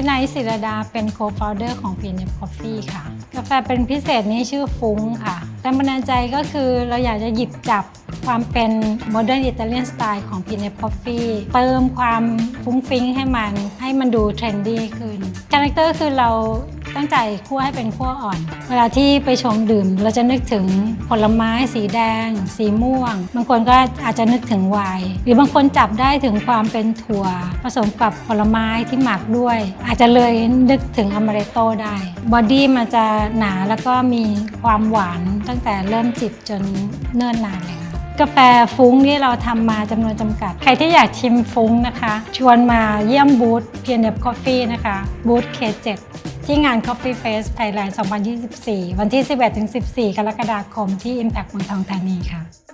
ท์ศิรดาเป็นโคฟาวเดอร์ของ p n f Coffee ค่ะ กาแฟเป็นพิเศษนี้ชื่อฟุ้งค่ะแรงบันดาลใจก็คือเราอยากจะหยิบจับความเป็นโมเดิร์นอิตาเลียนสไตล์ของ p n f Coffee เติมความฟุ้งฟิ้งให้มัน ให้มันดูเทรนดี้ขึ้นคาแรคเตอร์คือเรา ตั้งใจคั่วให้เป็นคั่วอ่อน เวลาที่ไปชงดื่ม เราจะนึกถึงผลไม้สีแดง สีม่วง บางคนก็อาจจะนึกถึงไวน์หรือบางคนจับได้ถึงความเป็นถั่ว ผสมกับผลไม้ที่หมักด้วย อาจจะเลยนึกถึงอเมริโตได้บอดี้มันจะหนาแล้วก็มีความหวานตั้งแต่เริ่มจิบจนเนิ่นนานเลยค่ะกาแฟฟุ้งที่เราทำมาจำนวนจำกัด ใครที่อยากชิมฟุ้งนะคะ ชวนมาเยี่ยมบูธ p n f Coffee นะคะบูธ K7 ที่งาน Coffee Fest Thailand 2024 วันที่ 11-14 กรกฎาคมที่ Impact เมืองทองธานีค่ะ